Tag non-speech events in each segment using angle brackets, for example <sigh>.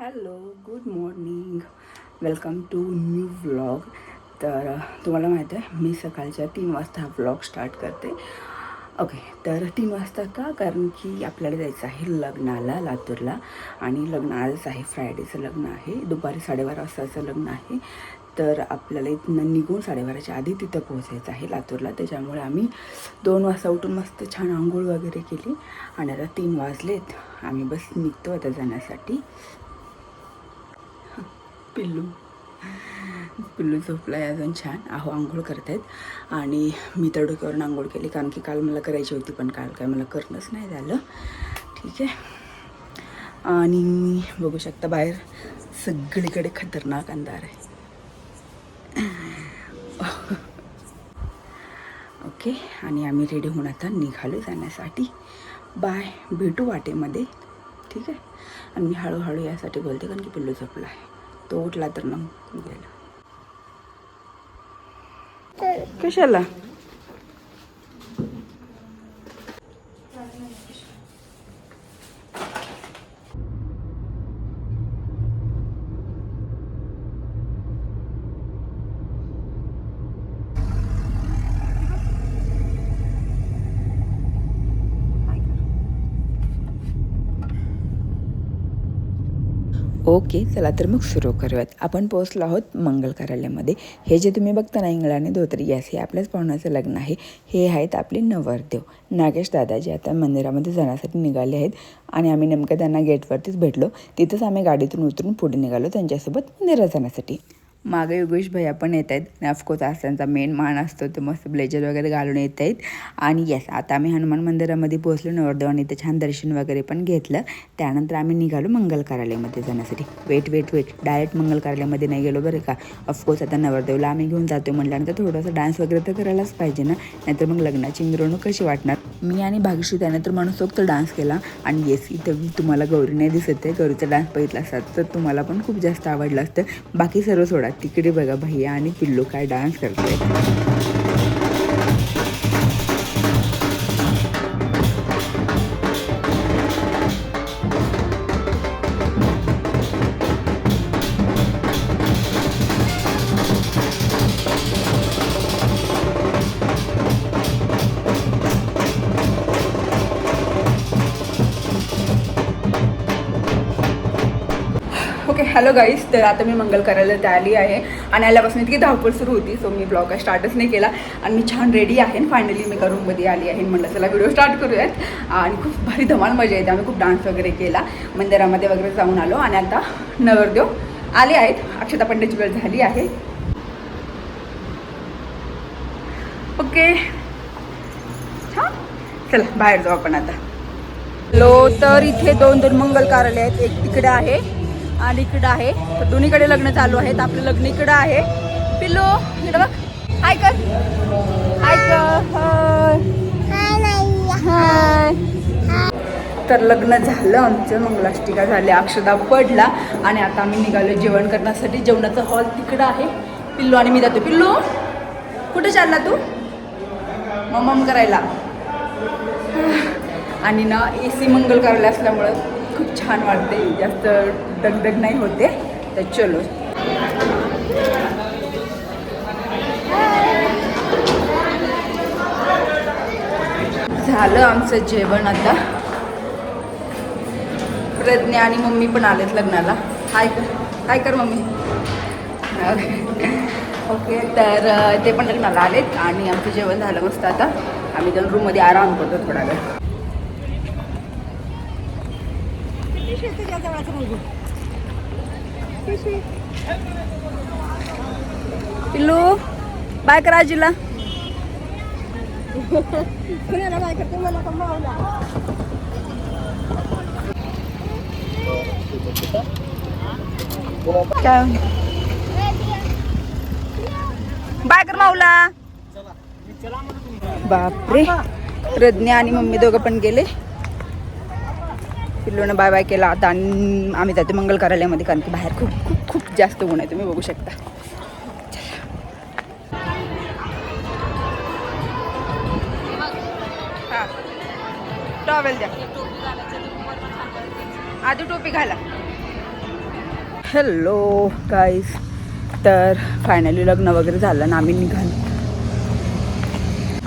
Hello good morning welcome to new vlog तर तुम्हाला माहीत आहे मी सकाळच्या तीन वाजता हा व्लॉग स्टार्ट करते. ओके तर तीन वाजता का? कारण की आपल्याला जायचं आहे लग्नाला लातूरला. आणि लग्न आजच आहे फ्रायडेचं लग्न आहे. दुपारी साडेबारा वाजताचं लग्न आहे. तर आपल्याला इथनं निघून साडेबाराच्या आधी तिथं पोहोचायचं आहे लातूरला. त्याच्यामुळे आम्ही दोन वाजता उठून मस्त छान आंघोळ वगैरे केली. आणि आता तीन वाजलेत. आम्ही बस निघतो आता जाण्यासाठी. पिल्लू. पिल्लू झोपलाय अजून छान. आहो आंघोळ करतायत. आणि मी तर डोक्यावरून आंघोळ केली कारण की काल मला करायची होती पण काल काय मला करणंच नाही झालं. ठीक आहे. आणि बघू शकता बाहेर सगळीकडे खतरनाक अंधार आहे. ओके आणि आम्ही रेडी होऊन आता निघालो जाण्यासाठी. बाय भेटू वाटेमध्ये. ठीक आहे. आणि मी हळूहळू यासाठी बोलते कारण की पिल्लू झोपला आहे. तो उठला तर मग गेला. कशाला? ओके चला तर मग सुरू करूयात. आपण पोहोचलो आहोत मंगल कार्यालयामध्ये. हे जे तुम्ही बघता ना इंगळाने धोत्री यास हे आपल्याच पाहुण्याचं लग्न आहे. हे आहेत आपले नवरदेव. नागेश दादा जे आता मंदिरामध्ये जाण्यासाठी निघाले आहेत आणि आम्ही नेमकं त्यांना गेटवरतीच भेटलो. तिथंच आम्ही गाडीतून उतरून पुढे निघालो त्यांच्यासोबत मंदिरात जाण्यासाठी मागे योगेश भैया पण येत आहेत. आणि ऑफकोर्स आज त्यांचा मेन मान असतो तो मस्त ब्लेजर वगैरे घालून येत आहेत. आणि येस आता आम्ही हनुमान मंदिरामध्ये पोहोचलो नवरदेवाने आणि छान दर्शन वगैरे पण घेतलं. त्यानंतर आम्ही निघालो मंगल कार्यालयामध्ये जाण्यासाठी. वेट वेट वेट डायरेक्ट मंगल कार्यालयामध्ये नाही गेलो बरं का. ऑफकोर्स आता नवरदेवला आम्ही घेऊन जातो म्हटल्यानंतर थोडासा डान्स वगैरे तर करायलाच पाहिजे ना. नाहीतर मग लग्नाची मिरवणूक कशी वाटणार? मी आणि भाग्यश्री त्यानंतर मनसोक्त डान्स केला. आणि येस इथं तुम्हाला गौरी नाही दिसत आहे. गौरीचा डान्स बघितला असतात तर तुम्हाला पण खूप जास्त आवडलं असतं. बाकी सर्व सोडा. तिकडे बघा भैया आणि पिल्लू काय डान्स करतोय हॅलो गाईज तर आता मी मंगल करायला आली आहे. आणि आल्यापासून इतकी धावपळ सुरू होती सो मी ब्लॉग स्टार्टच नाही केला. आणि मी छान रेडी आहे फायनली मी रूममध्ये आली आहे. म्हणलं चला व्हिडिओ स्टार्ट करूयात. आणि खूप भारी धमाल मजा येते. आम्ही खूप डान्स वगैरे केला. मंदिरामध्ये वगैरे जाऊन आलो. आणि आता नवरदेव आले आहेत. अक्षता पंडितची वेळ झाली आहे. ओके. छान. चला बाहेर जाऊ आपण आता. लो तर इथे दोन दोन मंगल कार्यालय आहेत. एक तिकडे आहे. आणि इकडं आहे. तर दोन्हीकडे लग्न चालू आहेत. आपलं लग्न इकडं आहे. पिल्लो इकडं बघ. हाय कर हाय कर हाय तर लग्न झालं. आमचं मंगलाष्टिका झाल्या अक्षदा पडला. आणि आता आम्ही निघालो जेवण करण्यासाठी. जेवणाचा हॉल तिकडं आहे. पिल्लू आणि मी जातो पिल्लू कुठे चालला तू? मम करायला. आणि ना ए सी मंगल करायला असल्यामुळं खूप छान वाटते. जास्त दगदग नाही होते. तर चलो. झालं आमचं जेवण आता. प्रज्ञा आणि मम्मी पण आलेत लग्नाला. हाय कर हाय कर मम्मी. ओके तर ते पण लग्नाला आलेत आणि आमचं जेवण झालं मस्त आता. आम्ही जाऊन रूममध्ये आराम करतो थोडा वेळ. पिल्लू बाय करा आजीला. काय? बाय कर माऊला. बापरे. प्रज्ञा आणि मम्मी दोघं पण गेले. पिल्लूनं बाय बाय केला आता आणि आम्ही जाते मंगल कार्यालयामध्ये कारण की बाहेर खूप खूप खूप जास्त ऊन आहे तुम्ही बघू शकता. टॉवेल द्या. आधी टोपी घाला. हॅलो गाईज तर फायनली लग्न वगैरे झालं ना आम्ही निघालो.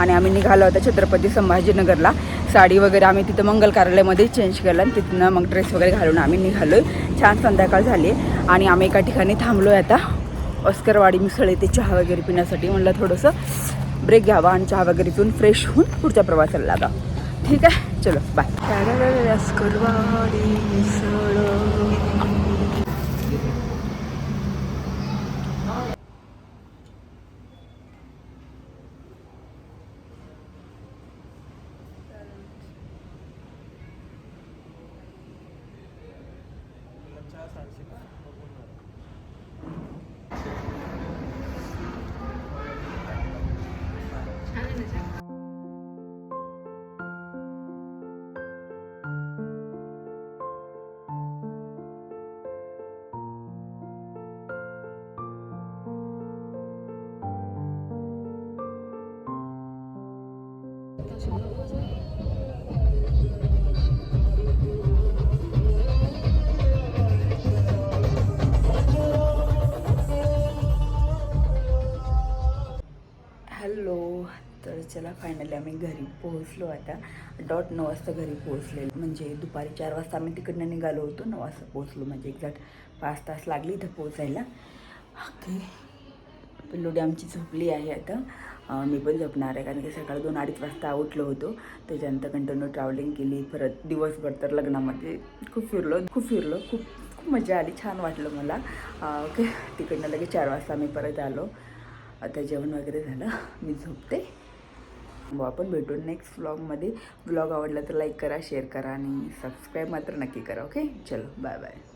आणि आम्ही निघालो होतो छत्रपती संभाजीनगरला. साडी वगैरे आम्ही तिथं मंगल कार्यालयामध्ये चेंज केलं आणि तिथनं मग ड्रेस वगैरे घालून आम्ही निघालो छान संध्याकाळ झाली. आणि आम्ही एका ठिकाणी थांबलो आहे आता. ऑस्करवाडी मिसळ येते चहा वगैरे पिण्यासाठी म्हणलं थोडंसं ब्रेक घ्यावा आणि चहा वगैरे पिऊन फ्रेश होऊन पुढच्या प्रवासाला लागा ठीक आहे? चलो बाय ऑस्करवाडी मिसळ. 아, 네, 다시 올라가서 हॅलो तर चला फायनली आम्ही घरी पोहोचलो आता. डॉट नऊ वाजता घरी पोहोचले म्हणजे दुपारी चार वाजता आम्ही तिकडनं निघालो होतो. नऊ वाजता पोहोचलो. म्हणजे एक्झॅक्ट पाच तास लागली इथं पोहोचायला. ओके. पिल्लोडी आमची झोपली आहे आता. मी पण झोपणार आहे. कारण की सकाळी दोन अडीच वाजता उठलो होतो. त्याच्यानंतर कंटिन्यू ट्रॅव्हलिंग केली. परत दिवसभर तर लग्नामध्ये खूप फिरलो. खूप फिरलो. खूप खूप मजा आली. छान वाटलं मला. ओके. तिकडनं लगेच चार वाजता आम्ही परत आलो. आता जेवण वगैरे झालं <laughs> मी झोपते. मग आपण भेटू नेक्स्ट व्लॉगमध्ये व्लॉग आवडला तर लाईक करा शेअर करा आणि सबस्क्राईब मात्र नक्की करा ओके चलो बाय बाय